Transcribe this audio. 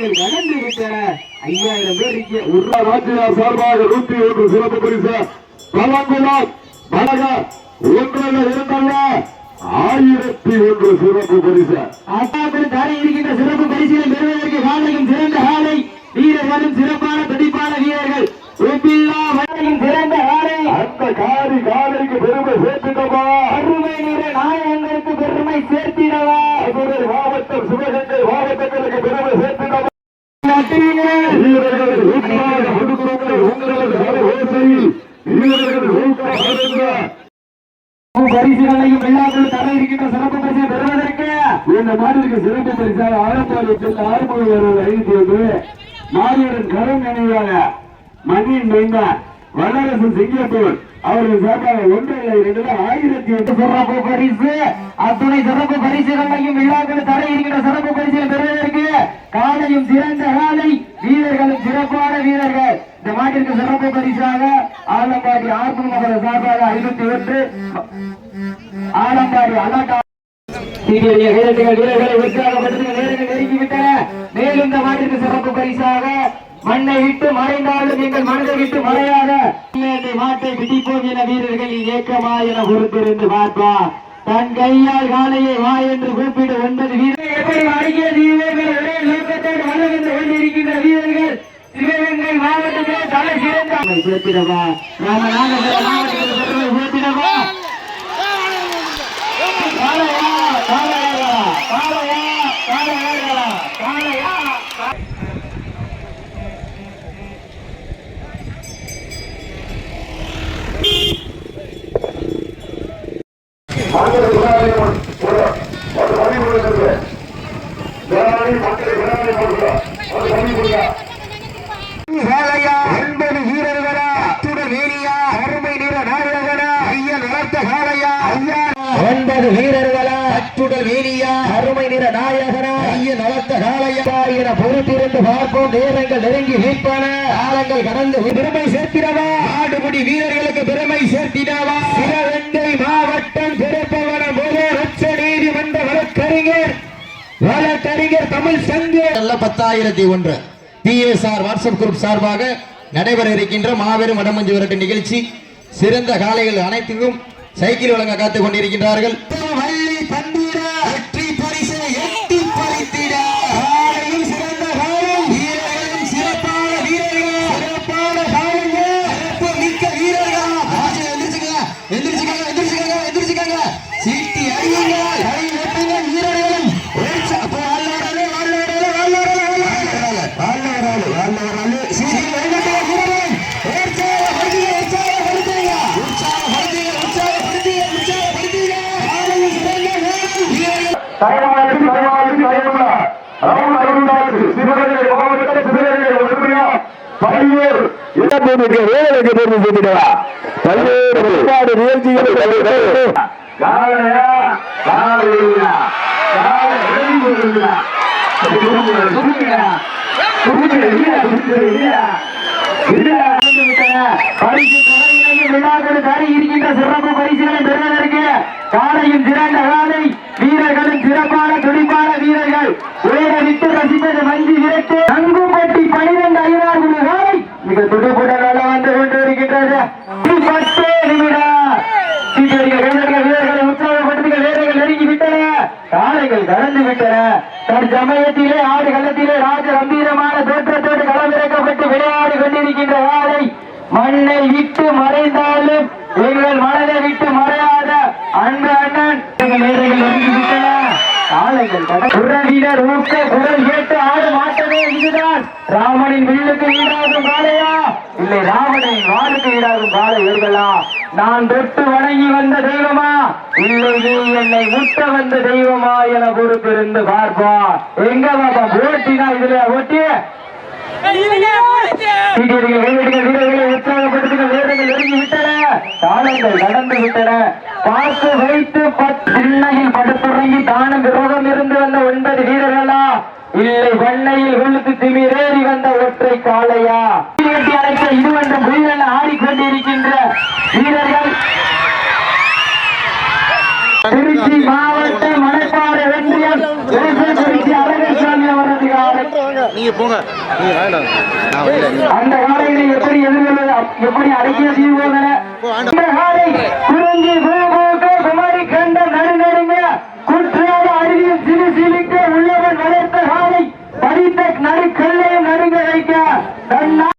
காலைகள் கடந்து விட்டன. ஐயாயிரம் பேர் இங்கே ஒரு ராஜ்யார் சார்பாக நூத்தி ஒன்று சிறப்பு பரிசு பழங்குளம் வழக ஒன்றல்ல இரண்டல்ல ஆயிரத்தி ஒன்று சிறப்பு பரிசு. அட்டாப்படி தரை இருக்கின்ற சிறப்பு பரிசுகளை பெறுவதற்கு காலையும் சிறந்த காலை வீரர்களும் சிறப்பான துடிப்பான வீரர்கள். சிறந்த காலை. அந்த காரி காலைக்கு பெருமை சேர்த்துட்டோமா அருமை நிற நாயகங்களுக்கு பெருமை சேர்த்திடவா மதுரை மாவட்டம் சிவகங்கை மாவட்டங்களுக்கு பெருமை சேர்த்துட்டோமா நட்டுங்கள். வீரர்கள் ஊக்கமாக கொடுக்கிறவர்கள் உங்களது கலை வீரர்கள் பரிசுகளையும் விழாக்கள் தர இருக்கின்ற சிறப்பு பரிசை பெறுவதற்கு இந்த மாநிலக்கு சிறப்பு பரிசாக ஆரம்பாடு ஆறுமுக வீரர் ஒன்று மாவீரன் கரும் நினைவாக மணியின் மைந்தா வல்லரசன் சிங்கப்பூர். அவர்கள் சார்பாக ஒன்றில் இரண்டு ஆயிரத்தி எட்டு சிறப்பு பரிசு. அத்துணை சிறப்பு பரிசுகளையும் விழாக்கள் தர இருக்கின்ற சிறப்பு பரிசை பெறுவதற்கு காலையும் சிறந்த காலை வீரர்களும் சிறப்பான வீரர்கள். இந்த மாட்டிற்கு சிறப்பு பரிசாக ஆலம்பாடி ஆர்ப்பு நகர சார்பாக ஐநூத்தி ஒன்று. ஆலம்பாடி அலகா வீரர்களை நேரங்கள் நெருங்கிவிட்டன. மேலும் இந்த மாட்டிற்கு சிறப்பு பரிசாக மண்ணை விட்டு மறைந்தாலும் எங்கள் மனதை விட்டு மறையாத. மாட்டை பிடிப்போம் என வீரர்கள் ஏக்கமா என பொறுத்திருந்து பார்ப்பார் தன் கையால் காலையை வா என்று கூப்பிடு ஒன்பது வீரர்கள். எப்படி அடிக்கிறது சிறந்த சேர்த்திடவா ராமநாதபுரம் மாவட்டத்தில் பெருமை சேர்த்திடவா மக்களை கொடுக்க ஒரு பதிவு கொடுக்க வேலையா ஒன்பது வீரர்களா அத்துடன் வேணியா அருமை நிற நாயகனா ஐயன் வளர்த்த காளையா ஐயா ஒன்பது வீரர்களா? அத்துடன் வேணியா அருமை நிற நாயகனா? ஐயன் வளர்த்த காளையா? என பொறுத்திருந்து பார்ப்போம். நேரங்கள் நெருங்கி வீழ்ப்பான காலங்கள் கடந்து பெருமை சேர்த்திடவா? ஆடுபடி வீரர்களுக்கு பெருமை சேர்த்திடவா? சிவகங்கை மாவட்டம் திருப்பவனம் போதோ உச்ச நீதிமன்ற வழக்கறிஞர் வழக்கறிஞர் தமிழ் சங்கு. பத்தாயிரத்தி ஒன்று. பிஎஸ்ஆர் வாட்ஸ்அப் குரூப் சார்பாக நடைபெற இருக்கின்ற மாபெரும் வடமஞ்சு விரட்டு நிகழ்ச்சி. சிறந்த காளைகள் அனைத்துக்கும் சைக்கிள் வழங்க காத்துக் கொண்டிருக்கின்றார்கள் தயவாளி தயவாளி தயவுள்ள ராம அருந்தாச்சு சிவகங்கை மாவட்ட சிவகங்கை உறுப்பினா பல்வேறு இடத்திற்கு வேலைக்கு பெருமை செய்திடவா பல்வேறு வெளிப்பாடு நிகழ்ச்சிகளை காலையா காலையா காலை எழுந்துள்ளா பரிசு தொடர்கிறது விழாக்கள் தர இருக்கின்ற சிறப்பு பரிசுகளை பெறுவதற்கு காலையும் சிறந்த காலை வீரர்களும் சிறப்பான துடிப்பான வீரர்கள் உயர விட்டு ரசிப்பது மஞ்சி விரட்டு தங்கும்பட்டி பனிரெண்டு ஐநூறு குழு காலை மிக துடுப்புடன் வளம் வந்து கொண்டிருக்கின்றது பத்து நிமிடம். சீக்கிரங்கள் வீரர்கள் வீரர்களை உற்சாகப்படுத்துங்கள் வீரர்கள் நெருங்கி விட்டன. காளைகள் கடந்து விட்டன. தற்சமயத்திலே ஆடு களத்திலே ராஜ கம்பீரமான தோற்றத்தோடு களமிறக்கப்பட்டு விளையாடி கொண்டிருக்கின்ற காளை மண்ணை விட்டு மறைந்தாலும் எங்கள் மனதை விட்டு மறையாத அன்பு அண்ணன். எங்கள் வீரர்கள் நெருங்கி விட்டன. காளைகள் கடந்து ஊக்க குரல் கேட்டு ஆடு மாட்டமே இதுதான். ராமனின் வில்லுக்கு ஈடாகும் காளையா இல்லை ராவணனின் வாளுக்கு ஈடாகும் காளை இவர்களா? நான் தொட்டு வணங்கி வந்த தெய்வமா? இல்லை நீ என்னை முட்ட வந்த தெய்வமா என பொறுப்பிருந்து பார்ப்பா எங்க பாப்பா போட்டினா இதுல ஓட்டி? நெருங்கி விட்டன. பார்த்து வைத்து திண்ணையில் படுத்துறங்கி தானும் விரோதம் இருந்து வந்த ஒன்பது வீரர்களா? இல்லை வீரர்கள். திருச்சி மாவட்ட மணப்பாறை ஒன்றியம் திருச்சி அழகசாமி அவரது காலை. நீங்க போங்க. அந்த காலைகளை எப்படி எதிர்கொள்வது எப்படி அடக்கிய காலை குறிஞ்சி